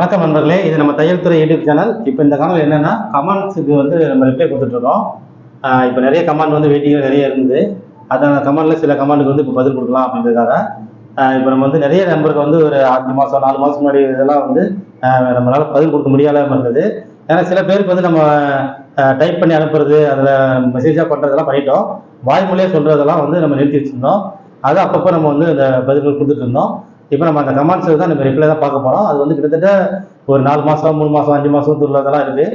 வணக்கம் நண்பர்களே இது நம்ம தையல் துறை யூடியூப் சேனல் இப்போ இந்த காலம் என்னன்னா கமெண்ட்ஸுக்கு வந்து நம்ம ரிப்ளை கொடுத்துட்ருக்கோம். இப்போ நிறைய கமெண்ட் வந்து வெயிட்டிங்கில் நிறைய இருந்தது. அதான் கமெண்டில் சில கமெண்ட்டுக்கு வந்து இப்போ பதில் கொடுக்கலாம் அப்படின்றதுக்காக. இப்போ நம்ம வந்து நிறைய நம்பருக்கு வந்து ஒரு அஞ்சு மாதம் நாலு மாதம் முன்னாடி இதெல்லாம் வந்து நம்மளால் பதில் கொடுக்க முடியாத இருந்தது. ஏன்னா சில பேருக்கு வந்து நம்ம டைப் பண்ணி அனுப்புறது அதில் மெசேஜாக பண்ணுறதெல்லாம் பண்ணிட்டோம். வாய்மொழியாக சொல்கிறதெல்லாம் வந்து நம்ம நிறுத்தி வச்சுருந்தோம். அது அப்பப்போ நம்ம வந்து அந்த பதில்கள் கொடுத்துட்டு இருந்தோம். இப்போ நம்ம அந்த கமெண்ட்ஸ் தான் நம்ம ரிப்ளை தான் பார்க்க போகிறோம் அது வந்து கிட்டத்தட்ட ஒரு நாலு மாதம் மூணு மாதம் அஞ்சு மாதம் உள்ளதெல்லாம் இருக்குது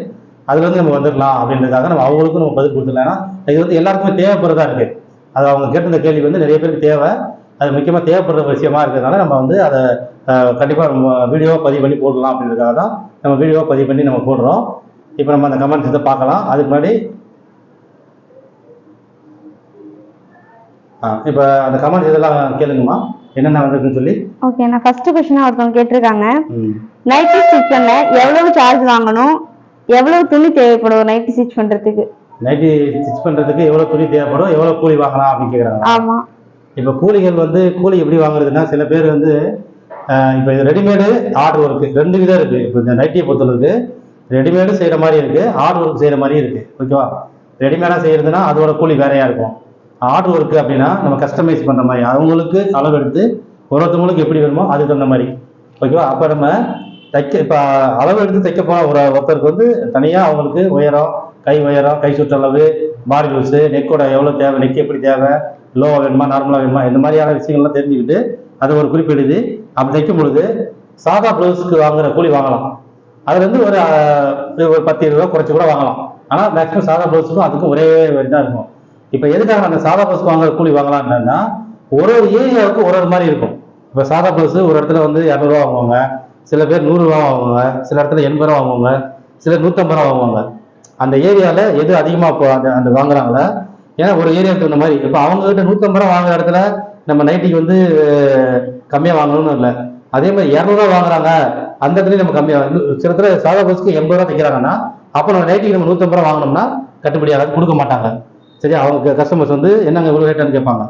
அதுல வந்து நம்ம வந்துடலாம் அப்படின்றதுக்காக நம்ம அவங்களுக்கும் நம்ம பதில் கொடுத்துடலாம். ஏன்னா இது வந்து எல்லாருக்குமே தேவைப்படுறதா இருக்குது அது அவங்க கேட்ட இந்த கேள்வி வந்து நிறைய பேருக்கு தேவை. அது முக்கியமாக தேவைப்படுற விஷயமா இருக்கிறதுனால நம்ம வந்து அதை கண்டிப்பாக நம்ம வீடியோவாக பதிவு பண்ணி போடலாம் அப்படின்றதுக்காக தான் நம்ம வீடியோவாக பதிவு பண்ணி நம்ம போடுறோம். இப்போ நம்ம அந்த கமெண்ட்ஸ் இதை பார்க்கலாம். அதுக்கு முன்னாடி ஆ இப்போ அந்த கமெண்ட்ஸ் இதெல்லாம் கேளுங்கம்மா. என்னென்ன வந்திருக்குன்னு சொல்லி? ஓகே நான் ஃபர்ஸ்ட் கொஸ்டின் ஒருத்தவங்க கேட்டிருக்காங்க. நைட்டி ஸ்டிச் பண்ண எவ்வளவு சார்ஜ் வாங்கணும்? எவ்வளவு துணி தேவைப்படும் நைட்டி ஸ்டிச் பண்றதுக்கு? நைட்டி ஸ்டிச் பண்ணுறதுக்கு எவ்வளோ துணி தேவைப்படும்? எவ்வளோ கூலி வாங்கலாம் அப்படின்னு கேட்குறாங்க ஆமா. இப்போ கூலிகள் வந்து கூலி எப்படி வாங்குறதுன்னா சில பேர் வந்து இப்போ இது ரெடிமேடு ஆர்டர் ஒர்க்கு ரெண்டு விதம் இருக்கு. இப்போ இந்த நைட்டியை பொறுத்தளவுக்கு ரெடிமேடு செய்கிற மாதிரி இருக்கு ஆர்டர் ஒர்க் செய்கிற மாதிரி இருக்கு. ஓகேவா ரெடிமேடாக செய்யறதுன்னா அதோட கூலி வேறையா இருக்கும். ஆர்டர் ஒர்க்கு அப்படின்னா நம்ம கஸ்டமைஸ் பண்ணுற மாதிரி அவங்களுக்கு அளவு எடுத்து ஒரு ஒருத்தவங்களுக்கு எப்படி வேணுமோ அதுக்கு தகுந்த மாதிரி. ஓகேவா அப்போ நம்ம தைக்க இப்போ அளவு எடுத்து தைக்க போன ஒரு ஒருத்தருக்கு வந்து தனியாக அவங்களுக்கு உயரம் கை உயரம் கை சுற்றளவு பாடி லூஸு நெக்கோட எவ்வளோ தேவை நெக் எப்படி தேவை லோவாக வேணுமா நார்மலாக வேணுமா இந்த மாதிரியான விஷயங்கள்லாம் தெரிஞ்சுக்கிட்டு அது ஒரு குறிப்பிடுது அப்படி தைக்கும் பொழுது சாதா ப்ளவுஸ்க்கு வாங்குற கூலி வாங்கலாம். அதுலேருந்து ஒரு ஒரு பத்து இருபது ரூபா குறைச்சி கூட வாங்கலாம். ஆனால் மேக்ஸிமம் சாதா ப்ளவுஸுக்கும் அதுக்கும் ஒரே வரி தான் இருக்கும். இப்போ எதுக்காக அந்த சாதா பஸ் வாங்குற கூலி வாங்கலாம்னா ஒரு ஒரு ஏரியாவுக்கு ஒரு ஒரு மாதிரி இருக்கும். இப்போ சாதா பஸ் ஒரு இடத்துல வந்து இரநூறுவா வாங்குவாங்க. சில பேர் நூறுரூவா வாங்குவாங்க. சில இடத்துல எண்பது ரூபா வாங்குவாங்க. சில நூற்றம்பது ரூபா வாங்குவாங்க. அந்த ஏரியாவில் எது அதிகமாக இப்போ அந்த அந்த வாங்குறாங்களோ ஏன்னா ஒரு ஏரியாவுக்கு தகுந்த மாதிரி. இப்போ அவங்ககிட்ட நூற்றம்பது ரூபா வாங்குற இடத்துல நம்ம நைட்டிக்கு வந்து கம்மியாக வாங்கணும்னு இல்லை. அதே மாதிரி இரநூறுவா வாங்குறாங்க. அந்த இடத்துலையும் நம்ம கம்மியாக சில இடத்துல சாதா பஸ்க்கு எண்பது ரூபா தைக்கிறாங்கன்னா அப்போ நம்ம நைட்டிக்கு நம்ம நூற்றம்பது ரூபா வாங்கினோம்னா கட்டுப்படி ஆகாது கொடுக்க மாட்டாங்க. சரி அவங்க கஸ்டமர்ஸ் வந்து என்னங்க இவ்வளோ ரேட்டான்னு கேட்பாங்க.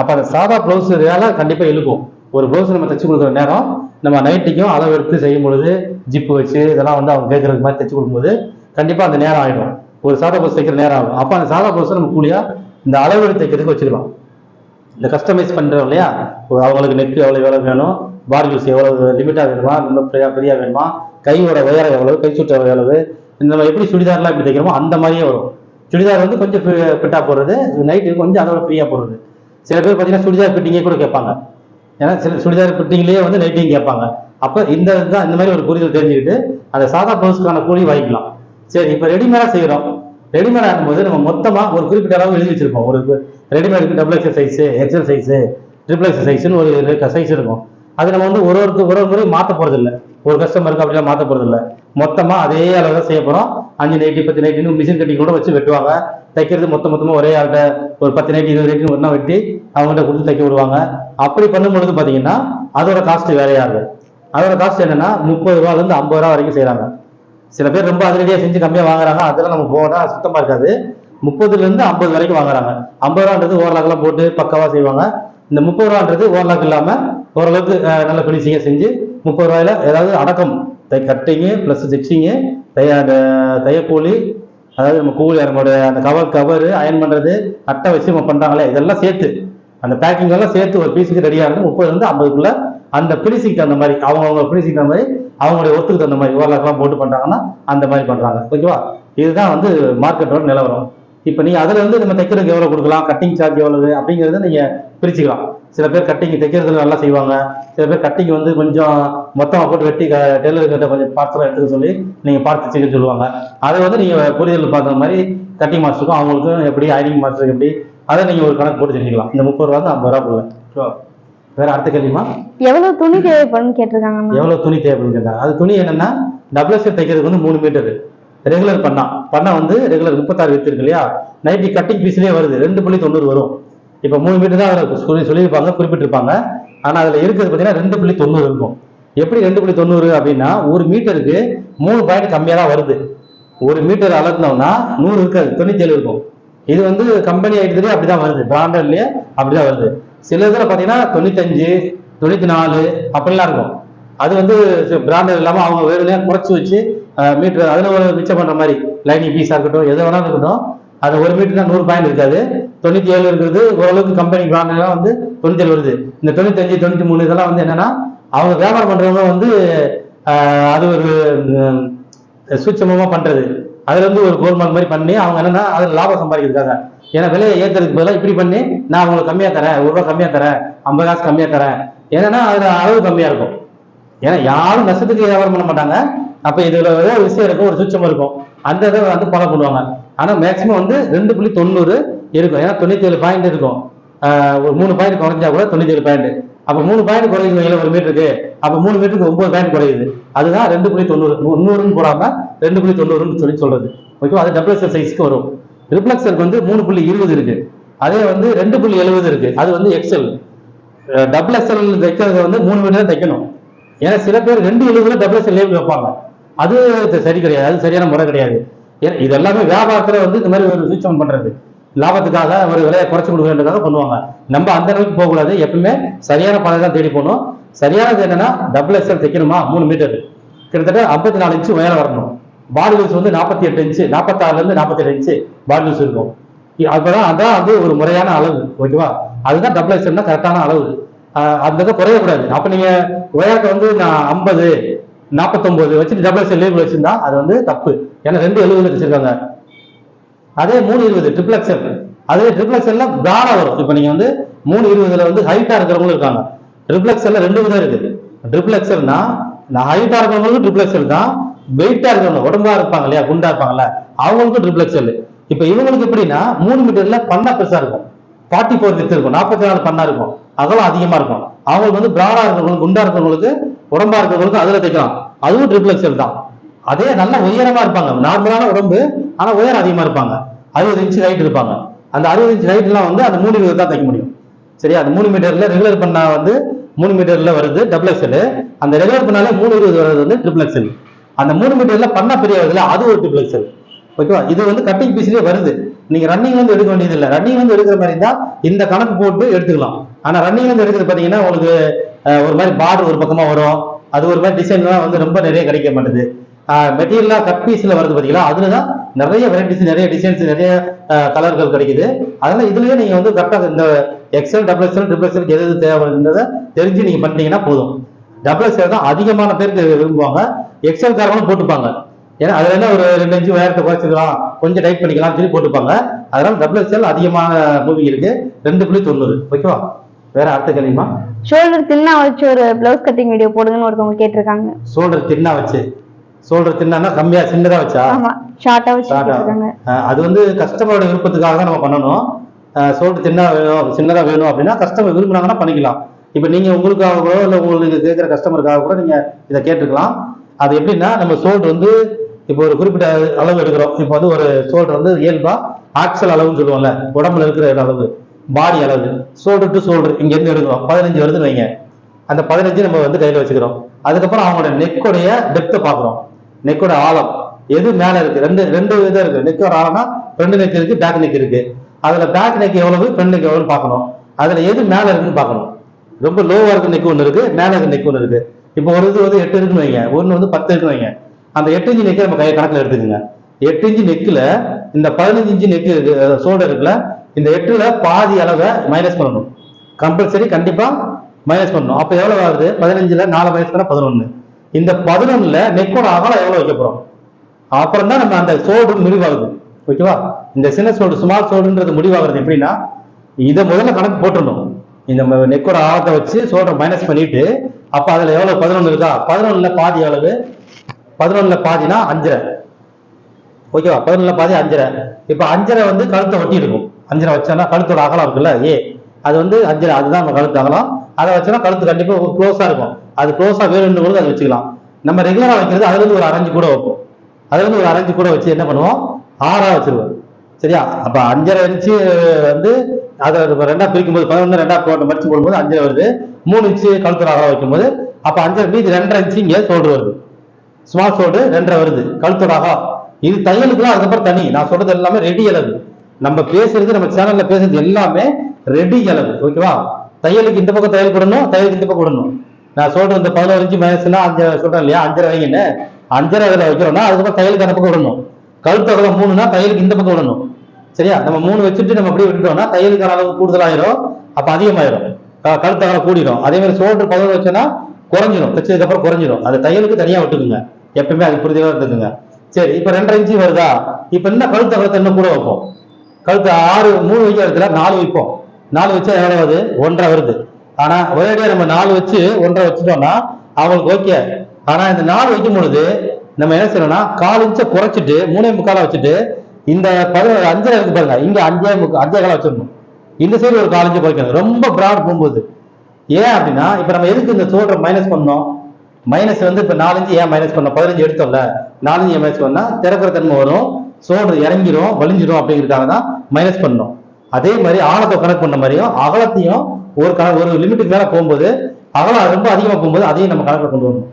அப்போ அந்த சாதா ப்ளவுஸ் வேலை கண்டிப்பாக இழுக்கும். ஒரு ப்ளவுஸ் நம்ம தைச்சு கொடுக்குற நேரம் நம்ம நைட்டிக்கும் அளவு எடுத்து செய்யும் பொழுது ஜிப்பு வச்சு இதெல்லாம் வந்து அவங்க கேட்கறது மாதிரி தைச்சு கொடுக்கும்போது கண்டிப்பாக அந்த நேரம் ஆகிடும் ஒரு சாதா ப்ளவுஸ் தைக்கிற நேரம் ஆகும். அப்போ அந்த சாதா ப்ளவுஸை நம்ம கூலியாக இந்த அளவு எடுத்து தைக்கிறதுக்கு வச்சுக்கலாம். இந்த கஸ்டமைஸ் பண்றோம் இல்லையா? ஒரு அவங்களுக்கு நெக் எவ்வளவு எவ்வளவு வேணும்? பார் யூஸ் எவ்வளவு லிமிட்டா வேணுமா? ரொம்ப பெரிய பெரியா வேணுமா? கையோட உயரம் எவ்வளவு கை சுற்ற எவ்வளவு? இந்த நம்ம எப்படி சுடிதார்லாம் எப்படி தைக்கிறோமோ அந்த மாதிரியே வரும். சுடிதார் வந்து கொஞ்சம் ஃபிட்டாக போடுறது. நைட்டு கொஞ்சம் அதோட ஃப்ரீயா போடுறது. சில பேர் பார்த்தீங்கன்னா சுடிதார் ஃபிட்டிங்கே கூட கேட்பாங்க. ஏன்னா சில சுடிதார் ஃபிட்டிங்லேயே வந்து நைட்டையும் கேட்பாங்க. அப்போ இந்த இதுதான் இந்த மாதிரி ஒரு புரிதல் தெரிஞ்சுக்கிட்டு அந்த சாதா ப்ளவுஸ்க்கான கூலி வாங்கிக்கலாம். சரி இப்போ ரெடிமேடாக செய்கிறோம் ரெடிமேட் ஆகும்போது நம்ம மொத்தமாக ஒரு குறிப்பிட்ட அளவு எழுதி வச்சிருப்போம். ஒரு ரெடிமேடுக்கு double XL size XL size triple XL சைஸ்னு ஒரு சைஸ் இருக்கும். அது நம்ம வந்து ஒரு ஒருக்கு ஒரு ஒரு முறை மாற்ற போகிறது இல்லை ஒரு கஸ்டமருக்கு அப்படிலாம் மாற்ற போகிறது இல்லை மொத்தமாக அதே அளவு தான் செய்ய போகிறோம் அஞ்சு நைட்டி பத்து நைட்டின்னு மிஷின் கட்டிங் கூட வச்சு வெட்டுவாங்க. தைக்கிறது மொத்த மொத்தமாக ஒரே ஆள்கிட்ட ஒரு பத்து நைட்டி இருபது நைட்டி ஒன்றா வெட்டி அவங்கள்ட்ட கொடுத்து தைக்க விடுவாங்க. அப்படி பண்ணும்பொழுது பார்த்தீங்கன்னா அதோட காஸ்ட் வேறையா இருக்கு அதோட காஸ்ட் என்னன்னா முப்பது ரூபாலேருந்து ஐம்பது ரூபா வரைக்கும் செய்கிறாங்க சில பேர் ரொம்ப அதிரடியாக செஞ்சு கம்மியாக வாங்குறாங்க. அதெல்லாம் நம்ம போனால் சுத்தமாக இருக்காது. முப்பதுலேருந்து ஐம்பது வரைக்கும் வாங்குறாங்க. ஐம்பது ரூபான்றது ஓரளவுக்குலாம் போட்டு பக்காவாக செய்வாங்க. இந்த முப்பது ரூபான்றது ஓரளவுக்கு இல்லாம ஓரளவுக்கு நல்ல ஃபினிஷிங்காக செஞ்சு முப்பது ரூபாயில ஏதாவது அடக்கம் தை கட்டிங்கு ப்ளஸ் ஸ்டிச்சிங்கு தைய அந்த தையக்கூலி அதாவது நம்ம கூலி நம்மளுடைய அந்த கவர் கவரு அயன் பண்றது அட்டை வச்சு நம்ம பண்றாங்களே இதெல்லாம் சேர்த்து அந்த பேக்கிங் எல்லாம் சேர்த்து ஒரு பீஸுக்கு ரெடியாக இருந்து முப்பதுலேருந்து ஐம்பதுக்குள்ள அந்த பினிஷிங் தகுந்த மாதிரி அவங்கவுங்க பினிஷிங் தகுந்த மாதிரி அவங்களுடைய ஒத்துக்கு தகுந்த மாதிரி ஓரளவுக்குலாம் போட்டு பண்றாங்கன்னா அந்த மாதிரி பண்றாங்க. ஓகேவா இதுதான் வந்து மார்க்கெட்டோட நிலவரம். இப்போ நீங்க அதுல இருந்து நம்ம தைக்கிறதுக்கு எவ்வளவு கொடுக்கலாம்? கட்டிங் சார்ஜ் எவ்வளவு? அப்படிங்கறத நீங்க பிரிச்சுக்கலாம். சில பேர் கட்டிங் தைக்கிறதுல நல்லா செய்வாங்க. சில பேர் கட்டிங் வந்து கொஞ்சம் மொத்தமா போட்டு வெட்டி டெய்லர் கிட்ட கொஞ்சம் பார்த்து எடுத்துக்க சொல்லி நீங்க பார்த்து தைக்க சொல்லுவாங்க. அதை வந்து நீங்க புரிதல் பார்க்குற மாதிரி கட்டிங் மாஸ்டருக்கும் அவங்களுக்கும் எப்படி ஐனிங் மாஸ்டருக்கு எப்படி அதை நீங்க ஒரு கணக்கு போட்டு செஞ்சுக்கலாம். இந்த முப்பது ரூபா வந்து ஐம்பது ரூபா போடுவேன் வேற அடுத்த கேள்விமா? எவ்வளவு துணி தேவைப்படும்னு கேட்டிருக்காங்க எவ்வளவு துணி தேவைப்படுன்னு கேட்டாங்க. அது துணி என்னன்னா டபுள் எக்ஸல் தைக்கிறதுக்கு வந்து மூணு மீட்டர் ரெகுலர் பண்ணா. பண்ணா வந்து ரெகுலர் முப்பத்தாறு வித்து இருக்கு இல்லையா? நைட்டி கட்டிங் பீஸ்லயே வருது. ரெண்டு புள்ளி தொண்ணூறு வரும். இப்போ மூணு மீட்டர் தான் அதில் சொல்லி சொல்லியிருப்பாங்க குறிப்பிட்டிருப்பாங்க. ஆனா அதுல இருக்கிறது பார்த்தீங்கன்னா ரெண்டு புள்ளி தொண்ணூறு இருக்கும். எப்படி ரெண்டு புள்ளி தொண்ணூறு அப்படின்னா ஒரு மீட்டருக்கு மூணு பாயிண்ட் கம்மியாக தான் வருது. ஒரு மீட்டர் அளந்தோம்னா நூறு இருக்காது தொண்ணூத்தேழு இருக்கும். இது வந்து கம்பெனி ஐட்டத்துலேயே அப்படிதான் வருது. பிராண்டட்லயே அப்படிதான் வருது. சில இதில் பார்த்தீங்கன்னா தொண்ணூத்தஞ்சு தொண்ணூத்தி நாலு அப்படிலாம் இருக்கும். அது வந்து பிராண்டட் இல்லாம அவங்க வேணும்னே குறைச்சி வச்சு மீட்டர் அதில் ஒரு மிச்சம் பண்ணுற மாதிரி லைனிங் ஃபீஸாக இருக்கட்டும் எது வேணாலும் இருக்கட்டும் அது ஒரு மீட்டர் நூறு பாயிண்ட் இருக்காது. தொண்ணூற்றி ஏழு இருக்கிறது ஓரளவுக்கு கம்பெனி பிராண்டெல்லாம் வந்து தொண்ணூற்றி ஏழு வருது. இந்த தொண்ணூத்தஞ்சு தொண்ணூத்தி மூணு இதெல்லாம் வந்து என்னன்னா அவங்க வியாபாரம் பண்ணுறவங்க வந்து அது ஒரு சூட்சமமாக பண்ணுறது பண்றது. அதுல இருந்து ஒரு கோல்மால் மாதிரி பண்ணி அவங்க என்னன்னா அதில் லாபம் சம்பாதிக்கிறதுக்காக. ஏன்னா விலையை ஏற்றுறதுக்கு பதிலாக இப்படி பண்ணி நான் உங்களுக்கு கம்மியாக தரேன் ஒரு ரூபா கம்மியாக தரேன் ஐம்பது காசு கம்மியாக தரேன். ஏன்னா அதில் அளவு கம்மியாக இருக்கும். ஏன்னா யாரும் நஷ்டத்துக்கு வியாபாரம் பண்ண மாட்டாங்க. அப்ப இதுல ஒரு விஷயம் இருக்கும் ஒரு சுச்சம் இருக்கும். அந்த இதை வந்து ஃபாலோ பண்ணுவாங்க. ஆனா மேக்சிமம் வந்து ரெண்டு புள்ளி தொண்ணூறு இருக்கும். ஏன்னா தொண்ணூத்தி ஏழு பாயிண்ட் இருக்கும் ஒரு மூணு பாயிண்ட் குறைஞ்சா கூட தொண்ணூத்தி ஏழு பாயிண்ட் அப்ப மூணு பாயிண்ட் குறையுது ஒரு மீட்டருக்கு அப்ப மூணு மீட்டருக்கு ஒன்பது பாயிண்ட் குறையுது. அதுதான் ரெண்டு புள்ளி தொண்ணூறு முந்நூறுன்னு போடாம ரெண்டு புள்ளி தொண்ணூறுன்னு சொல்லி சொல்றது. ஓகேவா அது டபுள் சைஸ்க்கு வரும். ரிப்ளக்ஸருக்கு வந்து மூணு புள்ளி இருபது இருக்கு. அதே வந்து ரெண்டு புள்ளி எழுபது இருக்கு. அது வந்து எக்ஸல் டபுள் எக்ஸல் தைக்கிறது வந்து மூணு மீட்டர் தைக்கணும். ஏன்னா சில பேர் ரெண்டு எழுபதுல டபுள் எக்ஸல் லேபிள் வைப்பாங்க. அது சரி கிடையாது அது சரியான முறை கிடையாது. இது எல்லாமே வியாபாரத்துல வந்து இந்த மாதிரி ஒரு சூச்சம் பண்றது. லாபத்துக்காக ஒரு விலையை குறைச்சு கொடுக்கறதுக்காக பண்ணுவாங்க. நம்ம அந்த அளவுக்கு போகக்கூடாது. எப்பவுமே சரியான பணம் தான் தேடி போகணும். சரியானது என்னன்னா டபுள் எக்ஸ்எல் தைக்கணுமா? மூணு மீட்டர் கிட்டத்தட்ட ஐம்பத்தி நாலு இன்ச்சு உயரம் வரணும். பாடி லூஸ் வந்து நாற்பத்தி எட்டு இன்ச்சு நாற்பத்தாறுல இருந்து நாற்பத்தி எட்டு இன்ச்சு பாடி லூஸ் இருக்கும். இ- அப்பதான் அதான் வந்து ஒரு முறையான அளவு. ஓகேவா அதுதான் டபுள் எக்ஸ்எல்னா கரெக்டான அளவு. அந்த குறையக்கூடாது. அப்ப நீங்க உயரத்தை வந்து நான் ஐம்பது நாற்பத்தொம்பது வச்சுட்டு டபுள் எக்ஸ்எல் லேபிள் வச்சிருந்தா அது வந்து தப்பு. ஏன்னா ரெண்டு எழுபது வச்சிருக்காங்க. அதே மூணு இருபது ட்ரிபிள் எக்ஸ்எல் அதே ட்ரிபிள் எக்ஸ்எல்ல பிராடா வரும். இப்போ நீங்க வந்து மூணு இருபதுல வந்து ஹைட்டா இருக்கிறவங்களும் இருக்காங்க. ட்ரிபிள் எக்ஸ்எல்ல ரெண்டு விதம் இருக்கு. ட்ரிபிள் எக்ஸ்எல்னா நான் ஹைட்டா இருக்கிறவங்களுக்கும் ட்ரிபிள் எக்ஸ்எல் தான். வெயிட்டா இருக்கிறவங்க உடம்பா இருப்பாங்க இல்லையா குண்டா இருப்பாங்கல்ல அவங்களுக்கும் ட்ரிபிள் எக்ஸ்எல் இப்போ இவங்களுக்கு எப்படின்னா மூணு மீட்டர்ல பண்ணா பெருசா இருக்கும். ஃபார்ட்டி ஃபோர் வித் இருக்கும் நாற்பத்தி நாலு பண்ணா இருக்கும். அதெல்லாம் அதிகமா இருக்கும். அவங்களுக்கு வந்து பிராடா இருக்கிறவங்களுக்கு குண்டா இருக்கிறவங்களுக்கு உடம்பா இருக்கிறவங்களுக்கு அதுல தைக்கலாம் அதுவும் ட்ரிபிள் தான். அதே நல்ல உயரமா இருப்பாங்க. நார்மலான உடம்பு ஆனா உயரம் அதிகமா இருப்பாங்க. அறுபது இன்ச்சு ஹைட் இருப்பாங்க. அந்த அறுபது இன்ச்சு ஹைட் எல்லாம் வந்து அந்த மூணு இருபது தான் தைக்க முடியும். சரியா? அந்த மூணு மீட்டர்ல ரெகுலர் பண்ணா வந்து மூணு மீட்டர்ல வருது டபுள் எக்ஸல் அந்த ரெகுலர் பண்ணாலே மூணு இருபது வர்றது வந்து ட்ரிபிள் எக்ஸல் அந்த மூணு மீட்டர்ல பண்ணா பெரிய வருதுல அது ஒரு ட்ரிபிள் எக்ஸல் ஓகேவா? இது வந்து கட்டிங் பீஸ்லயே வருது. நீங்க ரன்னிங் வந்து எடுக்க வேண்டியது இல்லை ரன்னிங் வந்து எடுக்கிற மாதிரி இருந்தா இந்த கணக்கு போட்டு எடுத்துக்கலாம். ஆனா ரன்னிங் வந்து எடுக்கிறது பாத்தீங்கன்னா உங்களுக்கு ஒரு மாதிரி பார்டர் ஒரு பக்கமா வரும். அது ஒரு மாதிரி டிசைன்லாம் வந்து ரொம்ப நிறைய கிடைக்க மாட்டேது. மெட்டீரியலா கட் பீஸ்ல வருது பாத்தீங்களா? அதில் தான் நிறைய வெரைட்டிஸ் நிறைய டிசைன்ஸ் நிறைய கலர்கள் கிடைக்குது. அதனால இதுலயே நீங்க வந்து கரெக்டாக இந்த XL double XL triple XL எது எது தேவைன்றதை தெரிஞ்சு நீங்க பண்ணிட்டீங்கன்னா போதும். டபுள் எக்ஸல் தான் அதிகமான பேருக்கு விரும்புவாங்க. எக்ஸல் காரங்களும் போட்டுப்பாங்க. ஏன்னா அதுல என்ன ஒரு ரெண்டு அஞ்சு உயரத்தை குறைச்சிக்கலாம் கொஞ்சம் டைட் பண்ணிக்கலாம் சொல்லி போட்டுப்பாங்க. அதனால டபுள் எக்ஸல் அதிகமான மூவிங் இருக்கு. ரெண்டு புள்ளி தொண்ணூறு ஓகேவா வேற அடுத்த கேள்விமா ஷோல்டர் தின்னா வச்சு ஒரு பிளவுஸ் கட்டிங் வீடியோ போடுங்கன்னு ஒருத்தவங்க கேட்டிருக்காங்க. சோல்டர் தின்னா வச்சு. சோல்டர் தின்னா கம்மியா சின்னதா வச்சா? ஆமா ஷார்ட்டா வச்சு. கேட்டிருக்காங்க அது வந்து கஸ்டமரோட விருப்பத்துக்காக தான் நம்ம பண்ணணும். சோல்டர் சின்ன வேணும் சின்னதா வேணும் அப்படின்னா கஸ்டமர் விரும்புனாங்கன்னா பண்ணிக்கலாம். இப்போ நீங்க உங்களுக்காக கூட இல்லை உங்களுக்கு கேட்குற கஸ்டமருக்காக கூட நீங்க இதை கேட்டுக்கலாம். அது எப்படின்னா நம்ம சோல்டர் வந்து இப்போ ஒரு குறிப்பிட்ட அளவு எடுக்கிறோம். இப்போ வந்து ஒரு சோல்டர் வந்து இயல்பா ஆக்சல் அளவுன்னு சொல்லுவோம்ல உடம்புல இருக்கிற அளவு. பாடி அளவு சோல்டர் டு சோல்டர் இங்க இருந்து எடுக்கிறோம். பதினஞ்சு வருதுன்னு வைங்க. அந்த பதினஞ்சு நம்ம வந்து கையில வச்சுக்கிறோம். அதுக்கப்புறம் அவங்களோட நெக்கோடைய டெப்த்தை பார்க்குறோம். நெக்கோட ஆழம். எது மேல இருக்கு? ரெண்டு ரெண்டு இதாக இருக்கு. நெக்கோட ஆழம்னா ஃப்ரண்ட் நெக் இருக்கு பேக் நெக் இருக்கு. அதுல பேக் நெக் எவ்வளவு? ஃப்ரண்ட் நெக் எவ்வளவு பார்க்கணும். அதுல எது மேல இருக்குன்னு பார்க்கணும். ரொம்ப லோவா இருக்க நெக் ஒன்று இருக்கு மேல இருக்க நெக் ஒன்று இருக்கு. இப்போ ஒரு இது வந்து எட்டு இருக்குன்னு வைங்க. ஒன்று வந்து பத்து இருக்குன்னு வைங்க. அந்த எட்டு இன்ச்சு நெக்கை நம்ம கையை கணக்கில் எடுத்துக்கோங்க. எட்டு இன்ச்சு நெக்கில் இந்த பதினஞ்சு இன்ச்சு நெக்கு சோல்டர் இருக்குல்ல இந்த எட்டுல பாதி அளவை மைனஸ் பண்ணணும். கம்பல்சரி கண்டிப்பா மைனஸ் பண்ணணும். அப்ப எவ்வளவு ஆகுது? பதினஞ்சுல நாலு மைனஸ் பண்ண பதினொன்னு. இந்த பதினொன்னுல நெக்கோட அகலம் எவ்வளவு வைக்க போறோம்? அப்புறம் தான் நம்ம அந்த சோடு முடிவாகுது. ஓகேவா இந்த சின்ன சோடு சுமார் சோடுன்றது முடிவாகிறது எப்படின்னா இதை முதல்ல கணக்கு போட்டுடணும். இந்த ம- நெக்கோட ஆழத்தை வச்சு சோடை மைனஸ் பண்ணிட்டு அப்ப அதுல எவ்வளவு பதினொன்னு இருக்கா? பதினொன்னுல பாதி அளவு பதினொன்னுல பாதினா அஞ்சரை. ஓகேவா பதினொன்னுல பாதி அஞ்சரை. இப்ப அஞ்சரை வந்து கழுத்தை ஒட்டி இருக்கும் அஞ்சரை வச்சோன்னா கழுத்தோட அகலம் இருக்குல்ல ஏ அது வந்து அஞ்சரை அதுதான் நம்ம கழுத்து அகலம். அதை வச்சோன்னா கழுத்து கண்டிப்பாக ஒரு க்ளோஸாக இருக்கும். அது க்ளோஸாக வேணும்னு கூட அதை வச்சுக்கலாம். நம்ம ரெகுலராக வைக்கிறது அதுலேருந்து ஒரு அரைஞ்சு கூட வைப்போம். அதுலேருந்து ஒரு அரைஞ்சு கூட வச்சு என்ன பண்ணுவோம்? ஆறாக வச்சிருவோம். சரியா? அப்போ அஞ்சரை இன்ச்சு வந்து அதை ரெண்டாக பிரிக்கும் போது பதினொன்று ரெண்டாக போட்டு மடிச்சு போடும்போது அஞ்சரை வருது. மூணு இன்ச்சு கழுத்தோட அகலம் வைக்கும்போது அப்போ அஞ்சரை மீது ரெண்டரை இன்ச்சு இங்கே சோல்டு வருது. ஸ்மால் சோடு ரெண்டரை வருது. கழுத்தோட அகலம். இது தையலுக்குலாம் அதுக்கப்புறம் தனி. நான் சொல்றது எல்லாமே ரெடி அளவு. நம்ம பேசுறது நம்ம சேனல்ல பேசுறது எல்லாமே ரெடி அளவு ஓகேவா தையலுக்கு இந்த பக்கம் தையல் போடணும் தையலுக்கு இந்த பக்கம் விடணும் நான் சொல்ற இந்த பதினோரு இன்ச்சு மைனஸ்னா அஞ்சு சொல்றேன் இல்லையா? அஞ்சரை வைங்கன்னு அஞ்சரை அதில் வைக்கிறோம்னா அதுக்கப்புறம் தையலுக்கு அந்த பக்கம் விடணும். கழுத்து அகலம் மூணுனா தையலுக்கு இந்த பக்கம் விடணும். சரியா? நம்ம மூணு வச்சுட்டு நம்ம அப்படியே விட்டுட்டோம்னா தையலுக்கான அளவு கூடுதலாயிரும் அப்ப அதிகமாயிரும். க- கழுத்து அகலம் கூடிரும். அதே மாதிரி சோல்டர் பதினோரு வச்சோன்னா குறைஞ்சிரும். தைச்சதுக்கு அப்புறம் குறைஞ்சிரும். அது தையலுக்கு தனியா விட்டுக்குங்க. எப்பவுமே அது புரிதலா இருந்துக்குங்க. சரி இப்ப ரெண்டரை இன்ச்சு வருதா? இப்ப என்ன கழுத்து அகலத்தை இன்னும் கூட வைப்போம்? கழுத்து ஆறு மூணு வைக்கிற இடத்துல நாலு வைப்போம். நாலு வச்சா எவ்வளவு வருது? ஒன்றரை வருது. ஆனா ஒரேடியா நம்ம நாலு வச்சு ஒன்றரை வச்சுட்டோம்னா அவங்களுக்கு ஓகே. ஆனா இந்த நாலு வைக்கும் பொழுது நம்ம என்ன செய்யணும்னா கால் இன்ச்சை குறைச்சிட்டு மூணே முக்காலா வச்சுட்டு இந்த பதினோரு அஞ்சரை இருக்கு பாருங்க. இங்க அஞ்சே முக்கா அஞ்சே காலம் வச்சிடணும். இந்த சைடு ஒரு கால் இன்ச்சு குறைக்கணும். ரொம்ப ப்ராட் போகும்போது. ஏன் அப்படின்னா இப்ப நம்ம எதுக்கு இந்த சோல்டரை மைனஸ் பண்ணோம்? மைனஸ் வந்து இப்ப நாலஞ்சு ஏன் மைனஸ் பண்ணோம்? பதினஞ்சு எடுத்தோம்ல. நாலஞ்சு ஏன் மைனஸ் பண்ணா திறக்கிற தன்மை வரும். சோடு இறங்கிரும் வலிஞ்சிடும் அப்படிங்கிறதுக்காக தான் மைனஸ் பண்ணோம் அதே மாதிரி ஆழத்தை கணக்கு பண்ண மாதிரியும் அகலத்தையும் ஒரு கணக்கு ஒரு லிமிட்டுக்கு மேலே போகும்போது அகலம் ரொம்ப அதிகமாக போகும்போது அதையும் நம்ம கணக்கில் கொண்டு வரணும்.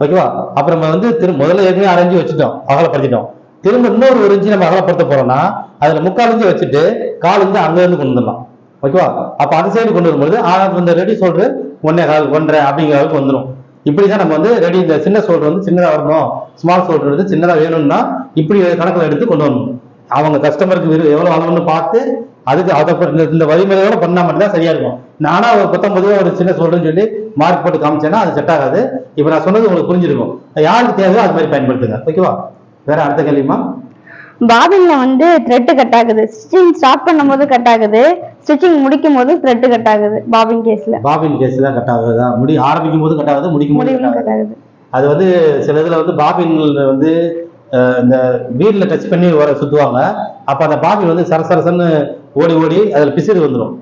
ஓகேவா அப்புறம் நம்ம வந்து திரு முதல்ல ஏற்கனவே அரைஞ்சி வச்சுட்டோம் அகலப்படுத்திட்டோம். திரும்ப இன்னொரு ஒரு இன்ச்சு நம்ம அகலப்படுத்த போறோம்னா அதுல முக்கால் இன்ச்சு வச்சுட்டு கால் இருந்து அங்க இருந்து கொண்டு வந்துடலாம். ஓகேவா அப்ப அந்த சைடு கொண்டு வரும்போது ஆனா இந்த ரெடி சோல்டர் ஒன்னே கால் ஒன்றரை அப்படிங்கிற அளவுக்கு வந்துடும் இப்படிதான் நம்ம வந்து ரெடி இந்த சின்ன சோல்டர் வந்து சின்னதாக வரணும். ஸ்மால் சோல்டர் வந்து சின்னதாக வேணும்னா இப்படி கணக்கில் எடுத்து கொண்டு வரணும். அவங்க கஸ்டமருக்கு எவ்வளோ வாங்கணும்னு பார்த்து அதுக்கு அதை இந்த- இந்த வழிமுறையோட பண்ணா மட்டும் சரியா இருக்கும். நானா ஒரு பத்தொன்பது ஒரு சின்ன சொல்றேன்னு சொல்லி மார்க் போட்டு காமிச்சேன்னா அது செட் ஆகாது. இப்போ நான் சொன்னது உங்களுக்கு புரிஞ்சிருக்கும். யாருக்கு தேவையோ அது மாதிரி பயன்படுத்துங்க. ஓகேவா வேற அடுத்த கேள்விமா பாபின்ல வந்து த்ரெட் கட் ஆகுது. ஸ்டிச்சிங் ஸ்டாப் பண்ணும்போது கட் ஆகுது. ஸ்டிச்சிங் முடிக்கும் போது த்ரெட் கட் ஆகுது பாபின் கேஸ்ல பாபின் கேஸ் தான் கட் ஆகுதா முடி ஆரம்பிக்கும் போது கட் ஆகுது முடிக்கும் போது. கட் ஆகுது அது வந்து சில இதுல வந்து பாபின் வந்து இந்த வீல்ல டச் பண்ணி வர சுத்துவாங்க. அப்ப அந்த பாபின் வந்து சரசரசன்னு ஓடி ஓடி அதுல பிசிறு வந்துடும்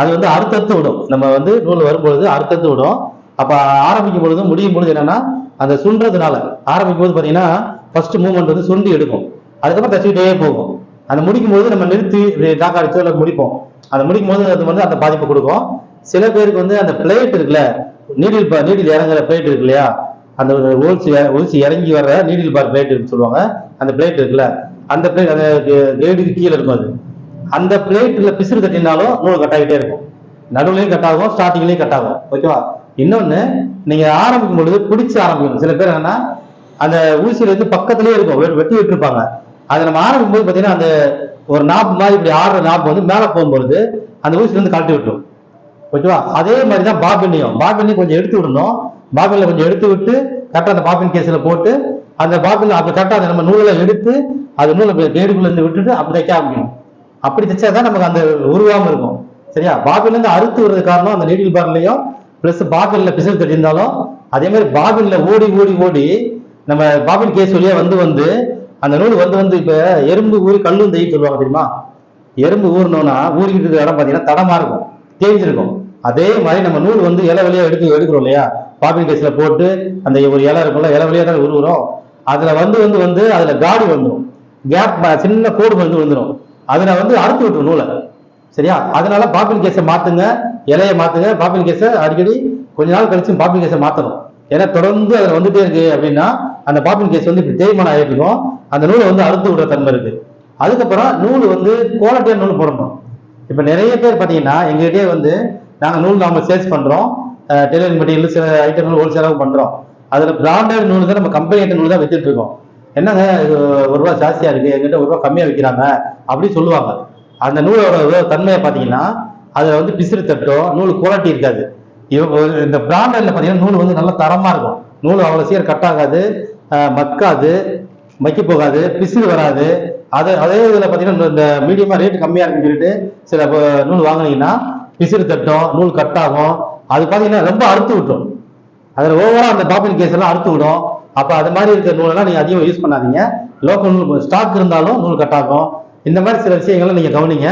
அது வந்து அறுத்தத்து விடும். நம்ம வந்து நூல் வரும்பொழுது அறுத்தத்து விடும். அப்ப ஆரம்பிக்கும் பொழுது முடியும் பொழுது என்னன்னா அந்த சுன்றதுனால ஆரம்பிக்கும் போது பாத்தீங்கன்னா ஃபர்ஸ்ட் மூவ்மெண்ட் வந்து சுண்டி எடுக்கும். அதுக்கப்புறம் தச்சுக்கிட்டே போகும். அந்த முடிக்கும் போது நம்ம நிறுத்தி டாக் அடிச்சோ இல்லை முடிப்போம். அதை முடிக்கும் போது அது வந்து அந்த பாதிப்பு கொடுக்கும். சில பேருக்கு வந்து அந்த பிளேட் இருக்குல்ல நீடில் பா நீடில் இறங்குற பிளேட் இருக்கு இல்லையா? அந்த ஒழிச்சு ஒழிச்சு இறங்கி வர்ற நீடில் பார் பிளேட் சொல்லுவாங்க. அந்த பிளேட் இருக்குல்ல அந்த பிளேட் அந்த கிரேடுக்கு கீழே இருக்கும் அது. அந்த பிளேட்ல பிசுறு கட்டினாலும் நூல் கட்டாகிட்டே இருக்கும். நடுவுலையும் கட் ஆகும் கட்டாகும் கட் ஆகும். ஓகேவா? இன்னொன்னு நீங்க ஆரம்பிக்கும் பொழுது பிடிச்சு ஆரம்பிக்கணும். சில பேர் என்னன்னா அந்த ஊசியில வந்து பக்கத்துலயே இருக்கும் வெட்டி விட்டுருப்பாங்க. அதை நம்ம ஆரம்பிக்கும் போது பாத்தீங்கன்னா அந்த ஒரு நாப்பு மாதிரி இப்படி ஆடுற நாப்பு வந்து மேலே போகும்பொழுது அந்த ஊசிலேருந்து கழட்டி விட்டுரும். ஓகேவா? அதே மாதிரி தான் பாபினையும் பாபினையும் கொஞ்சம் எடுத்து விடணும். பாபின்ல கொஞ்சம் எடுத்து விட்டு கரெக்டாக அந்த பாபின் கேஸில் போட்டு அந்த பாபின் அப்போ கரெக்டாக அந்த நம்ம நூலில் எடுத்து அது நூலை வேடுக்குள்ளேருந்து விட்டுட்டு அப்படி தைக்க ஆரம்பிக்கணும். அப்படி தைச்சா தான் நமக்கு அந்த உருவாமல் இருக்கும். சரியா? பாபின்லேருந்து அறுத்து விடுறது காரணம் அந்த நீடில் பார்லையும் ப்ளஸ் பாபின்ல பிசில் தட்டியிருந்தாலும் அதே மாதிரி பாபின்ல ஓடி ஓடி ஓடி நம்ம பாபின் கேஸ் வழியாக வந்து வந்து அந்த நூல் வந்து வந்து இப்ப எறும்பு ஊறி கல்லும் தெய்வம் சொல்லுவாங்க தெரியுமா? எறும்பு ஊறணும்னா ஊறிக்கிட்டு இருக்கிற இடம் பார்த்தீங்கன்னா தடமா இருக்கும் தேய்ஞ்சிருக்கும் அதே மாதிரி நம்ம நூல் வந்து இலை வழியா எடுத்து எடுக்கிறோம் இல்லையா? பாப்பிங் கேஸ்ல போட்டு அந்த ஒரு இலை இருக்கும்ல இலை வழியா தான் உருவுறோம்? அதுல வந்து வந்து வந்து அதுல காடி வந்துடும் கேப் சின்ன கோடு வந்து வந்துடும் அதுல வந்து அறுத்து விட்டுரும் நூலை. சரியா? அதனால பாப்பிங் கேஸை மாத்துங்க இலையை மாத்துங்க. பாப்பிங் கேஸை அடிக்கடி கொஞ்ச நாள் கழிச்சு பாப்பிங் கேஸை மாத்தணும். ஏன்னா தொடர்ந்து அதுல வந்துட்டே இருக்கு அப்படின்னா அந்த பாப்பின் கேஸ் வந்து இப்படி தேய்மானம் ஆகிட்டு அந்த நூலை வந்து அறுத்து விடுற தன்மை இருக்கு. அதுக்கப்புறம் நூல் வந்து குவாலிட்டியான நூல் போடணும். இப்போ நிறைய பேர் பார்த்தீங்கன்னா எங்ககிட்டயே வந்து நாங்கள் நூல் நாம சேல்ஸ் பண்ணுறோம் டெய்லரிங் மெட்டீரியல் சில ஐட்டங்கள் ஹோல்சேலாக பண்ணுறோம் அதில் பிராண்டட் நூல் தான் நம்ம கம்பெனி நூல் தான் வித்துட்டு இருக்கோம். என்னங்க இது ஒரு ரூபா ஜாஸ்தியாக இருக்குது எங்கிட்ட ஒரு ரூபா கம்மியாக விற்கிறாங்க அப்படின்னு சொல்லுவாங்க. அந்த நூலோட தன்மையை பார்த்தீங்கன்னா அதில் வந்து பிசிறு தட்டும் நூல் குவாலிட்டி இருக்காது. இவ இந்த பிராண்டட்ல பார்த்தீங்கன்னா நூல் வந்து நல்ல தரமாக இருக்கும். நூல் அவ்வளோ சீக்கிரம் கட் ஆகாது. மக்காது மக்கி போகாது பிசுறு வராது. அது அதே இதில் பார்த்தீங்கன்னா இந்த மீடியமாக ரேட் கம்மியாக இருக்குன்னு சொல்லிட்டு சில நூல் வாங்கினீங்கன்னா பிசிறு தட்டும் நூல் கட் ஆகும். அது பார்த்தீங்கன்னா ரொம்ப அறுத்து விட்டோம் அதில் ஓவராக அந்த பாப்பின் கேஸ் எல்லாம் அறுத்து விடும். அப்போ அது மாதிரி இருக்கிற நூலெல்லாம் நீங்கள் அதிகம் யூஸ் பண்ணாதீங்க. லோக்கல் நூல் ஸ்டாக் இருந்தாலும் நூல் கட் ஆகும். இந்த மாதிரி சில விஷயங்களை நீங்கள் கவனிங்க.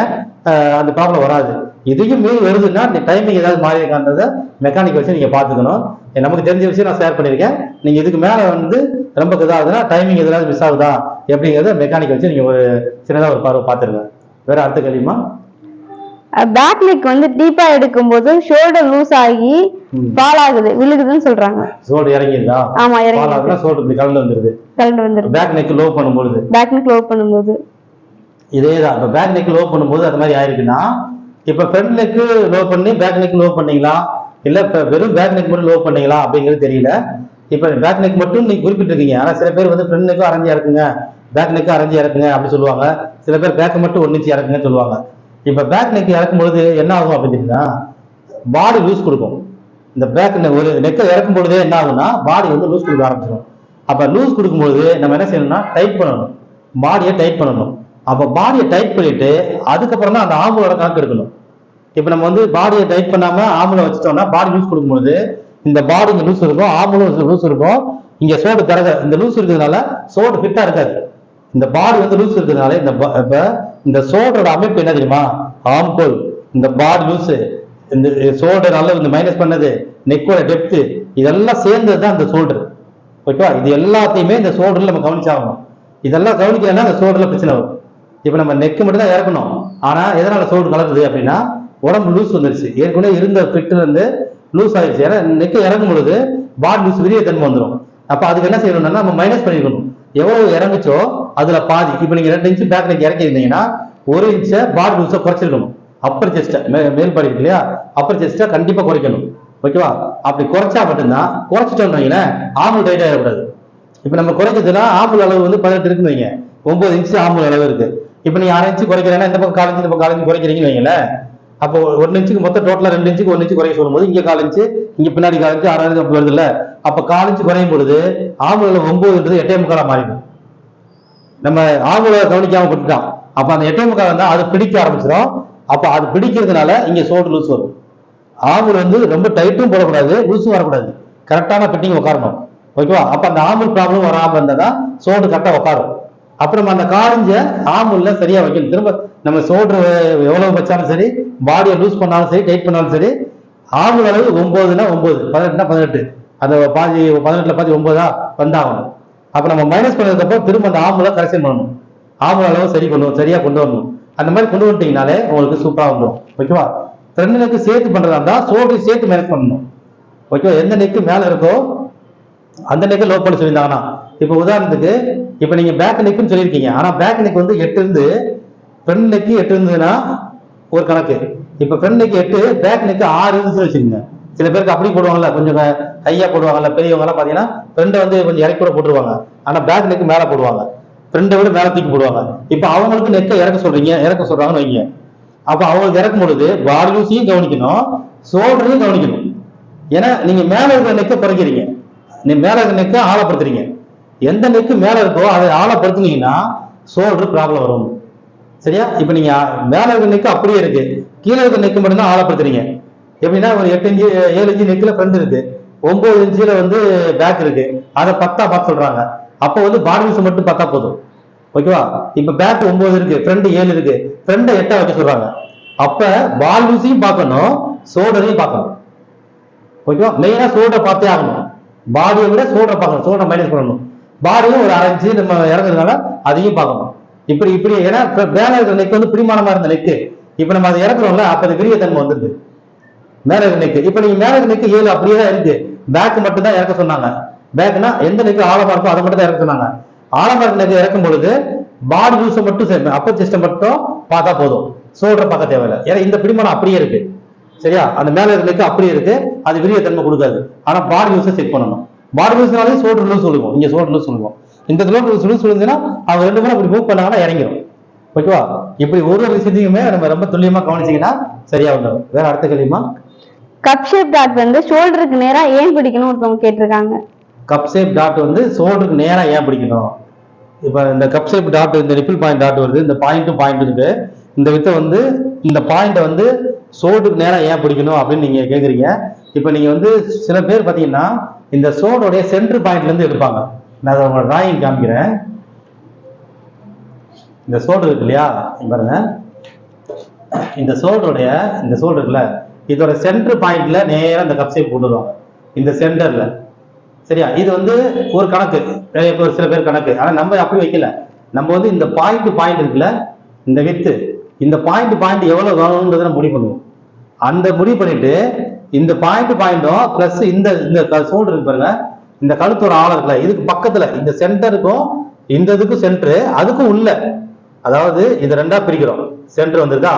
அந்த ப்ராப்ளம் வராது. இதையும் மீறி வருதுன்னா டைமிங் ஏதாவது மாறி இருக்கான்றதை மெக்கானிக் வச்சு நீங்கள் பார்த்துக்கணும். நமக்கு தெரிஞ்ச விஷயம் நான் ஷேர் பண்ணியிருக்கேன். நீங்கள் இதுக்கு மேலே வந்து ரொம்ப இதாகுதுன்னா டைமிங் எதாவது மிஸ் ஆகுதா? எப்படிங்கிறத மெக்கானிக் வச்சு நீங்கள் ஒரு சின்னதாக ஒரு பார்வை பார்த்துருங்க. வேற அடுத்த கேள்விமா பேக் நெக் வந்து டீப்பா எடுக்கும்போது ஷோல்டர் லூஸ் ஆகி. ஃபால் ஆகுது விழுகுதுன்னு சொல்றாங்க. சோல்டர் இறங்கியிருந்தா ஆமா பால் இறங்கி ஆகுதுன்னா சோல்டர் இப்படி கலந்து வந்துருது. கலந்து வந்துருது. பேக் நெக் லோ பண்ணும்பொழுது. பேக் நெக் லோ பண்ணும்போது. இதே தான் இப்போ பேக் நெக் லோ பண்ணும்போது அது மாதிரி ஆயிருக்குன்னா இப்போ ஃப்ரண்ட் நெக்கு லோ பண்ணி பேக் நெக் லோ பண்ணீங்களா? இல்லை இப்போ வெறும் பேக் நெக் மட்டும் லோ பண்ணீங்களா அப்படிங்கிறது தெரியல. இப்போ பேக் நெக் மட்டும் நீங்கள் குறிப்பிட்டிருக்கீங்க. ஆனால் சில பேர் வந்து ஃப்ரண்ட் நெக்கும் அரைஞ்சு இறக்குங்க. பேக் நெக்கும் அரைஞ்சு இறக்குங்க அப்படின்னு சொல்லுவாங்க. சில பேர் பேக்கை மட்டும் ஒன்னு இறக்குங்கன்னு சொல்லுவாங்க. இப்போ பேக் நெக் இறக்கும்பொழுது என்ன ஆகும் அப்படின்னா பாடி லூஸ் கொடுக்கும். இந்த பேக் ஒரு நெக்கை இறக்கும் பொழுதே என்ன ஆகும்னா பாடி வந்து லூஸ் கொடுக்க ஆரம்பிச்சிடும் அப்போ லூஸ் கொடுக்கும்போது நம்ம என்ன செய்யணும்னா டைட் பண்ணணும். பாடியை டைட் பண்ணணும். அப்போ பாடியை டைட் பண்ணிட்டு அதுக்கப்புறம் தான் அந்த ஆம்பளோட கணக்கு எடுக்கணும். இப்போ நம்ம வந்து பாடியை டைட் பண்ணாம ஆம்பளை வச்சுட்டோம்னா பாடி லூஸ் கொடுக்கும்போது இந்த பாடி இங்க லூஸ் இருக்கும் ஆம்பளும் லூஸ் இருக்கும். இங்க சோடு திறக இந்த லூஸ் இருக்கிறதுனால சோடு ஃபிட்டா இருக்காது. இந்த பாடி வந்து லூஸ் இருக்கிறதுனால இந்த இப்போ இப்ப இந்த சோடோட அமைப்பு என்ன தெரியுமா? ஆம்கோல் இந்த பாடி லூஸ் இந்த சோல்டர் நல்ல இந்த மைனஸ் பண்ணது நெக்கோட டெப்த் இதெல்லாம் சேர்ந்தது தான் இந்த சோல்டர் ஓகேவா இது எல்லாத்தையுமே இந்த சோல்டரில் நம்ம கவனிச்சாகணும். இதெல்லாம் கவனிக்கலைன்னா அந்த சோல்டர்ல பிரச்சனை வரும். இப்போ நம்ம நெக் மட்டும் தான் இறக்கணும். ஆனா எதனால சோல்டர் கலருது அப்படின்னா உடம்பு லூஸ் வந்துருச்சு. ஏற்கனவே இருந்த ஃபிட்ல இருந்து லூஸ் ஆயிடுச்சு. ஏன்னா நெக் இறங்கும் பொழுது பாடி லூஸ் விரிய தன்மை வந்துடும் அப்ப அதுக்கு என்ன செய்யணும்னா நம்ம மைனஸ் பண்ணிக்கணும். எவ்வளவு இறங்குச்சோ அதுல பாதி. இப்போ நீங்க ரெண்டு இன்ச்சு பேக் நெக் இறக்கியிருந்தீங்கன்னா ஒரு இன்ச்சை பாடி லூஸை குறைச்சிருக்கணும். அப்பர் செஸ்ட்டை மேல் பாடி இல்லையா? அப்பர் செஸ்ட்டை கண்டிப்பா குறைக்கணும். ஓகேவா அப்படி குறைச்சா மட்டும்தான் குறைச்சிட்டோம் வைங்களேன் ஆம்பல் டைட் ஆகிடக்கூடாது இப்போ நம்ம குறைச்சதுன்னா ஆம்பல் அளவு வந்து பதினெட்டு இருக்குன்னு வைங்க. ஒன்பது இன்ச்சு ஆம்பல் அளவு இருக்கு. இப்போ நீங்க அரை இன்ச்சு குறைக்கிறேன்னா இந்த பக்கம் காலஞ்சு இந்த பக்கம் காலஞ்சு குறைக்கிறீங்கன்னு வைங்களேன் அப்போ ஒரு இன்ச்சுக்கு மொத்தம் டோட்டலா ரெண்டு இன்ச்சுக்கு ஒரு இன்ச்சு குறைய சொல்லும்போது இங்க கால் இன்ச்சு இங்க பின்னாடி கால் இன்ச்சு ஆறு இன்ச்சு வருது இல்ல அப்ப கால் இன்ச்சு குறையும் பொழுது ஆம்பல் ஒன்பதுன்றது எட்டே முக்காலா மாறிடும். நம்ம ஆம்பளை கவனிக்காம விட்டுட்டோம் அப்ப அந்த எட்டே முக்கால் இருந்தால் அது பிடிக்க ஆரம்பிச்சிடும். அப்ப அது பிடிக்கிறதுனால இங்க சோடு லூஸ் வரும். ஆம்புல வந்து ரொம்ப டைட்டும் போடக்கூடாது லூஸும் வரக்கூடாது. கரெக்டான ஃபிட்டிங் உட்காரணும். ஓகேவா? அப்ப அந்த ஆம்பல் ப்ராப்ளம் வராம இருந்தா தான் சோடு கரெக்டா உட்காரும். அப்புறம் அந்த காலிஞ்ச ஆம்புல்ல சரியா வைக்கணும் திரும்ப நம்ம சோல்டர் எவ்வளவு வச்சாலும் சரி பாடியை லூஸ் பண்ணாலும் சரி டைட் பண்ணாலும் சரி ஆம்புல் அளவு ஒன்பதுனா ஒன்பது பதினெட்டுனா பதினெட்டு. அந்த பாதி பதினெட்டுல பாதி ஒன்பதா வந்தாகணும். அப்ப நம்ம மைனஸ் பண்ணதுக்கப்புறம் திரும்ப அந்த ஆம்புல கரெக்ஷன் பண்ணணும். ஆம்புல் அளவு சரி பண்ணுவோம் சரியா கொண்டு வரணும். அந்த மாதிரி கொண்டு வந்துட்டீங்கனாலே உங்களுக்கு சூப்பரா வந்துடும் ஓகேவா? ரெண்டு நெக்கு சேர்த்து பண்றதா இருந்தா சோல்டர் சேர்த்து மேனேஜ் பண்ணணும். ஓகேவா? எந்த நெக்கு மேல இருக்கோ அந்த நெக்கை லோ பண்ண சொல்லியிருந்தாங்கன்னா இப்போ உதாரணத்துக்கு இப்போ நீங்க பேக் நெக்குன்னு சொல்லியிருக்கீங்க. ஆனா பேக் நெக் வந்து எட்டு இருந்து ஃப்ரண்ட் நெக் எட்டு இருந்ததுன்னா ஒரு கணக்கு. இப்போ ஃப்ரண்ட் நெக் எட்டு பேக் நெக் ஆறு இருந்துச்சுன்னு வச்சுக்கோங்க சில பேருக்கு அப்படி போடுவாங்கல்ல கொஞ்சம் ஹையா போடுவாங்கல்ல பெரியவங்க எல்லாம் பாத்தீங்கன்னா ஃப்ரெண்டை வந்து கொஞ்சம் இறக்கி கூட போட்டுருவாங்க. ஆனா பேக் நெக் மேல போடுவாங்க. ஃப்ரெண்டை விட மேல தூக்கி போடுவாங்க. இப்போ அவங்களுக்கு நெக்கை இறக்க சொல்றீங்க இறக்க சொல்றாங்கன்னு வைங்க. அப்ப அவங்களுக்கு இறக்கும் பொழுது பாடி லூஸையும் கவனிக்கணும் சோல்டரையும் கவனிக்கணும். ஏன்னா நீங்க மேல இருக்கிற நெக்கை குறைக்கிறீங்க. நீ மேல இருக்கிற நெக்கை ஆழப்படுத்துறீங்க. எந்த நெக்கு மேல இருக்கோ அதை ஆழப்படுத்துனீங்கன்னா சோல்டர் ப்ராப்ளம் வரும். சரியா? இப்ப நீங்க மேல இருக்கிற நெக்கு அப்படியே இருக்கு. கீழே இருக்கிற நெக்கு மட்டும்தான் ஆழப்படுத்துறீங்க. எப்படின்னா ஒரு எட்டு இஞ்சு ஏழு இஞ்சு நெக்கில் ஃப்ரண்ட் இருக்கு. ஒன்பது இன்ச்சுல வந்து பேக் இருக்கு. அதை பத்தா பார்த்து சொல்றாங்க. அப்போ வந்து பாடி மட்டும் பத்தா போதும். ஓகேவா? இப்ப பேக் ஒன்பது இருக்கு ஃப்ரண்ட் ஏழு இருக்கு. ஃப்ரண்ட எட்டா வைக்க சொல்றாங்க. அப்ப பால் லூஸையும் பார்க்கணும் சோடரையும் பார்க்கணும். ஓகேவா? மெயினா சோடரை பார்த்தே ஆகணும். பாடியை விட சோடரை பார்க்கணும். சோடரை மைனஸ் பண்ணணும். பாடியும் ஒரு அரைஞ்சு நம்ம இறங்குறதுனால அதையும் பார்க்கணும். இப்படி இப்படி ஏன்னா இப்ப மேல இருக்கிற நெக் வந்து பிடிமானமா இருந்த நெக்கு இப்ப நம்ம அதை இறக்குறோம்ல அப்ப அது விரியத்தன்மை வந்துருது மேல இருக்க நெக்கு இப்ப நீங்க மேல இருக்க நெக்கு ஏழு அப்படியே தான் இருக்கு. பேக் மட்டும் தான் இறக்க சொன்னாங்க. பேக்னா எந்த நெக்கு ஆழமா இருக்கோ அதை மட்டும் தான் இறக்க சொன்னாங்க. ஆழமா இருக்க நெக்கு இறக்கும் பொழுது பாடி ஜூஸை மட்டும் சரி அப்பர் சிஸ்டம் மட்டும் பார்த்தா போதும். சோல்ற பார்க்க தேவையில்லை. ஏன்னா இந்த பிடிமானம் அப்படியே இருக்கு. சரியா? அந்த மேல இருக்க நெக்கு அப்படியே இருக்கு. அது விரியத்தன்மை கொடுக்காது. ஆனா பாடி ஜூஸை செக் பண்ணணும். சோல்டர் லூஸ் சொல்லுவோம் இங்க சோல்டர் லூஸ் சொல்லுவோம் இந்த சோல்டர் லூஸ் லூஸ் சொல்லுதுன்னா அவங்க ரெண்டு பேரும் அப்படி மூவ் பண்ணாங்கன்னா இறங்கிடும் ஓகேவா இப்படி ஒரு ஒரு விஷயத்தையுமே நம்ம ரொம்ப துல்லியமா கவனிச்சீங்கன்னா சரியா வந்துடும். வேற அடுத்த கேள்விமா கப் ஷேப் டாட் வந்து ஷோல்டருக்கு நேரா ஏன் பிடிக்கணும் ஒருத்தவங்க கேட்டிருக்காங்க. கப் ஷேப் டாட் வந்து சோல்டருக்கு நேரா ஏன் பிடிக்கணும்? இப்போ இந்த கப் ஷேப் டாட் இந்த ரிப்பிள் பாயிண்ட் டாட் வருது இந்த பாயிண்ட்டும் பாயிண்ட் இருக்கு. இந்த வித்தை வந்து இந்த பாயிண்ட்டை வந்து சோல்டருக்கு நேரா ஏன் பிடிக்கணும் அப்படின்னு நீங்க கேக்குறீங்க. இப்போ நீங்க வந்து சில பேர் பாத்தீங்கன்னா இந்த சோடோடைய சென்டர் பாயிண்ட்ல இருந்து எடுப்பாங்க. நான் அதை உங்களை டிராயிங் காமிக்கிறேன். இந்த சோடு இருக்கு இல்லையா? பாருங்க. இந்த சோல்டருடைய இந்த சோல் இருக்குல்ல இதோட சென்டர் பாயிண்ட்ல நேராக இந்த கப் போட்டுருவாங்க இந்த சென்டர்ல. சரியா? இது வந்து ஒரு கணக்கு. நிறைய பேர் சில பேர் கணக்கு. ஆனா நம்ம அப்படி வைக்கல. நம்ம வந்து இந்த பாயிண்ட் பாயிண்ட் இருக்குல்ல இந்த வித்து இந்த பாயிண்ட் பாயிண்ட் எவ்வளவு வேணும்ன்றதை நம்ம முடிவு பண்ணுவோம். அந்த முடிவு பண்ணிட்டு இந்த பாயிண்ட் பாயிண்டும் பிளஸ் இந்த இந்த சோல்டர் இருக்கு பாருங்க. இந்த கழுத்து ஒரு ஆழம் இருக்குல்ல இதுக்கு பக்கத்துல இந்த சென்டருக்கும் இந்த இதுக்கும் சென்டர் அதுக்கும் உள்ள. அதாவது இது ரெண்டா பிரிக்கிறோம். சென்டர் வந்திருக்கா?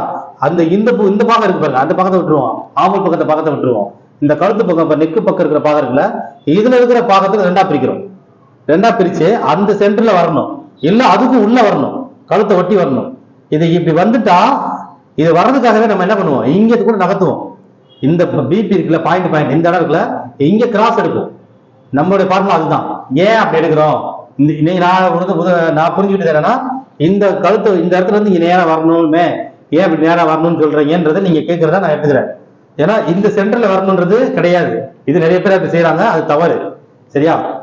அந்த இந்த இந்த பாகம் இருக்கு பாருங்க அந்த பக்கத்தை விட்டுருவோம். ஆம்பல் பக்கத்தை பக்கத்தை விட்டுருவோம். இந்த கழுத்து பக்கம் இப்ப நெக்கு பக்கம் இருக்கிற பாகம் இருக்குல்ல இதுல இருக்கிற பாகத்துக்கு ரெண்டா பிரிக்கிறோம். ரெண்டா பிரிச்சு அந்த சென்டர்ல வரணும். இல்ல அதுக்கு உள்ள வரணும். கழுத்தை ஒட்டி வரணும். இது இப்படி வந்துட்டா இது வர்றதுக்காகவே நம்ம என்ன பண்ணுவோம்? இங்க கூட நகர்த்துவோம். இந்த பிபி இருக்குல்ல பாயிண்ட் பாயிண்ட் இந்த இடம் இருக்குல்ல இங்க கிராஸ் எடுக்கும். நம்மளுடைய ஃபார்முலா அதுதான். ஏன் அப்படி எடுக்கிறோம்? இந்த இன்னைக்கு நான் உனக்கு நான் புரிஞ்சுக்கிட்டு தரேன்னா இந்த கழுத்து இந்த இடத்துல இருந்து இங்க நேராக வரணுமே ஏன் இப்படி நேராக வரணும்னு சொல்றீங்கன்றதை நீங்க கேட்கறதா நான் எடுத்துக்கிறேன். ஏன்னா இந்த சென்டர்ல வரணுன்றது கிடையாது. இது நிறைய பேர் அப்படி செய்யறாங்க அது தவறு. சரியா?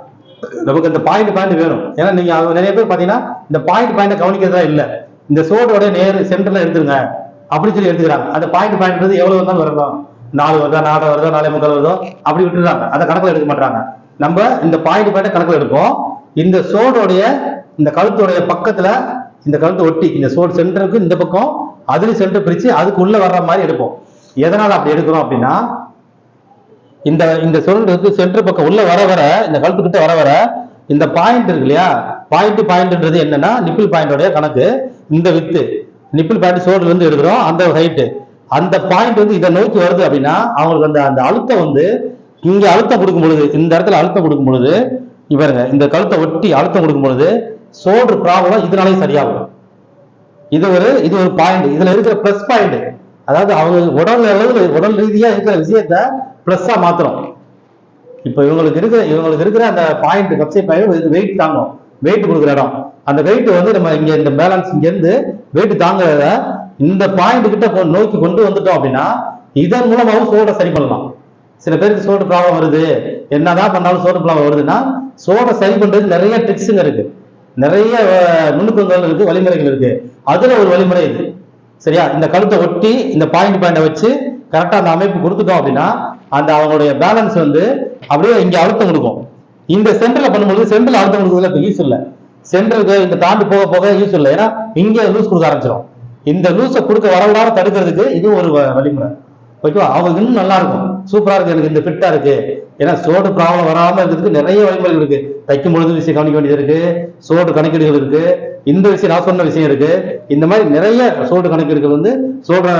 நமக்கு இந்த பாயிண்ட் பாயிண்ட் வேணும். ஏன்னா நீங்க நிறைய பேர் பாத்தீங்கன்னா இந்த பாயிண்ட் பாயிண்ட் கவனிக்கிறதா இல்ல. இந்த சோடோட நேர் சென்டர்ல எடுத்துருங்க. அப்படின்னு சொல்லி எடுத்துக்கிறாங்க. அந்த பாயிண்ட் பாயிண்ட் எவ்வளவு வந்தாலும் வரலாம். நாலு வருதா நாலரை வருதோ நாலே முக்கால் வருதோ அப்படி விட்டுறாங்க அதை கணக்கில் எடுக்க மாட்டாங்க. நம்ம இந்த பாயிண்ட் பாயிண்ட் கணக்கில் எடுப்போம். இந்த சோடோடைய இந்த கழுத்துடைய பக்கத்துல இந்த கழுத்தை ஒட்டி இந்த சோடு சென்டருக்கு இந்த பக்கம் அதுலேயும் சென்டர் பிரிச்சு அதுக்கு உள்ள வர்ற மாதிரி எடுப்போம். எதனால அப்படி எடுக்கிறோம் அப்படின்னா இந்த இந்த சொல்றதுக்கு சென்டர் பக்கம் உள்ள வர வர இந்த கழுத்து கிட்ட வர வர இந்த பாயிண்ட் இருக்கு இல்லையா? பாயிண்ட் பாயிண்ட்ன்றது என்னன்னா நிப்பிள் பாயிண்டோடைய கணக்கு. இந்த வித்து நிப்பிள் பாயிண்ட் சோடுல இருந்து எடுக்கிறோம். அந்த ஹைட்டு அந்த பாயிண்ட் வந்து இதை நோக்கி வருது அப்படின்னா அவங்களுக்கு அந்த அந்த அழுத்தம் வந்து இங்க அழுத்தம் கொடுக்கும் பொழுது இந்த இடத்துல அழுத்தம் கொடுக்கும் பொழுது இவருங்க இந்த கழுத்தை ஒட்டி அழுத்தம் கொடுக்கும் பொழுது சோல்டர் ப்ராப்ளம் இதனாலே சரியாகும். இது ஒரு இது ஒரு பாயிண்ட் இதுல இருக்கிற பிளஸ் பாயிண்ட் அதாவது அவங்க உடல் அளவு உடல் ரீதியா இருக்கிற விஷயத்த பிளஸ்ஸா மாத்திரம் இப்போ இவங்களுக்கு இருக்கிற இவங்களுக்கு இருக்கிற அந்த பாயிண்ட் கப்சை பாயிண்ட் வெயிட் தாங்கும் வெயிட் கொடுக்குற இடம். அந்த வெயிட் வந்து நம்ம இங்க இந்த பேலன்ஸ் இங்க இருந்து வெயிட் தாங்குறத இந்த பாயிண்ட் கிட்ட நோக்கி கொண்டு வந்துட்டோம் அப்படின்னா இதன் மூலமாகவும் சோடை சரி பண்ணலாம். சில பேருக்கு சோடு ப்ராப்ளம் வருது. என்னதான் பண்ணாலும் சோடு ப்ராப்ளம் வருதுன்னா சோடை சரி பண்றது நிறைய ட்ரிக்ஸுங்க இருக்கு. நிறைய நுணுக்கங்கள் இருக்கு வழிமுறைகள் இருக்கு. அதுல ஒரு வழிமுறை இது. சரியா? இந்த கழுத்தை ஒட்டி இந்த பாயிண்ட் பாயிண்டை வச்சு கரெக்டா அந்த அமைப்பு கொடுத்துட்டோம் அப்படின்னா அந்த அவங்களுடைய பேலன்ஸ் வந்து அப்படியே இங்க அழுத்தம் கொடுக்கும். இந்த சென்டர்ல பண்ணும்போது சென்டர்ல அழுத்தம் கொடுக்குறதுல யூஸ் இல்லை. சென்டருக்கு இந்த தாண்டி போக போக யூஸ் இல்லை. ஏன்னா இங்கே லூஸ் கொடுக்க ஆரம்பிச்சிடும் இந்த லூஸை கொடுக்க வரவிடாம தடுக்கிறதுக்கு இது ஒரு வ- வழிமுறை. ஓகேவா? அவங்க இன்னும் நல்லா இருக்கும். சூப்பரா இருக்கு எனக்கு இந்த ஃபிட்டா இருக்கு. ஏன்னா சோடு ப்ராப்ளம் வராம இருக்கிறதுக்கு நிறைய வழிமுறைகள் இருக்கு. தைக்கும் பொழுது விஷயம் கவனிக்க வேண்டியது இருக்கு. சோடு கணக்கீடுகள் இருக்கு. இந்த விஷயம் நான் சொன்ன விஷயம் இருக்கு. இந்த மாதிரி நிறைய சோடு கணக்கீடுகள் வந்து சோடு வர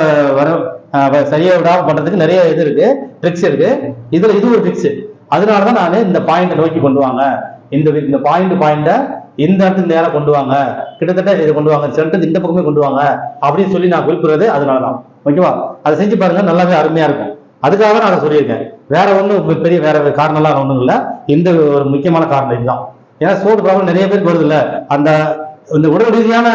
சரியாக விடாமல் சரியா விடாம பண்றதுக்கு நிறைய இது இருக்கு ட்ரிக்ஸ் இருக்கு. இதுல இது ஒரு ட்ரிக்ஸ் அதனாலதான் நான் இந்த பாயிண்ட் நோக்கி கொண்டு வாங்க. இந்த இந்த பாயிண்ட் பாயிண்ட இந்த இடத்துக்கு நேரம் கொண்டு வாங்க. கிட்டத்தட்ட இதை கொண்டு வாங்க. சென்டர் இந்த பக்கமே கொண்டு வாங்க. அப்படின்னு சொல்லி நான் குறிப்பிடுறது அதனாலதான். ஓகேவா? அதை செஞ்சு பாருங்க. நல்லாவே அருமையா இருக்கும். அதுக்காக நான் அதை சொல்லியிருக்கேன். வேற ஒன்றும் பெரிய வேற காரணம்லாம் ஒன்றும் இல்லை. இந்த ஒரு முக்கியமான காரணம் இதுதான். ஏன்னா சோடு ப்ராப்ளம் நிறைய பேருக்கு வருது இல்லை. அந்த இந்த உடல் ரீதியான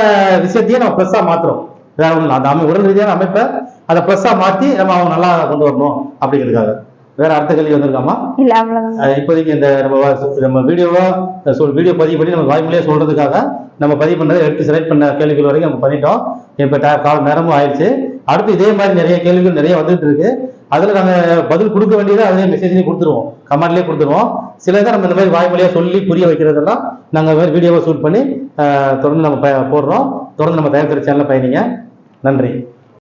விஷயத்தையே நம்ம ப்ளஸ்ஸா மாற்றுறோம் வேற ஒன்றும் அந்த அமை உடல் ரீதியான அமைப்பை அதை ப்ளஸ்ஸா மாற்றி நம்ம அவங்க நல்லா கொண்டு வரணும் அப்படிங்கிறதுக்காக. வேற அடுத்த கேள்வி வந்திருக்காமா? இல்ல அவ்வளவுதான். இப்போதைக்கு இந்த நம்ம வீடியோவா சொல் வீடியோ பதிவு பண்ணி நம்ம வாய்மொழியே சொல்றதுக்காக நம்ம பதிவு பண்ணதை எடுத்து செலக்ட் பண்ண கேள்விகள் வரைக்கும் நம்ம பண்ணிட்டோம். இப்போ கால நேரமும் ஆயிடுச்சு. அடுத்து இதே மாதிரி நிறைய கேள்விகள் நிறைய வந்துட்டு இருக்கு. அதுல நாங்க பதில் கொடுக்க வேண்டியதை அதிலே மெசேஜ்லேயே கொடுத்துருவோம். கமெண்ட்லேயே கொடுத்துருவோம். சிலதை நம்ம இந்த மாதிரி வாய்மொழியா சொல்லி புரிய வைக்கிறதெல்லாம் நாங்க வேறு வீடியோவை ஷூட் பண்ணி தொடர்ந்து நம்ம போடுறோம். தொடர்ந்து நம்ம தயாரிக்கிற சேனலில் பயணிங்க. நன்றி.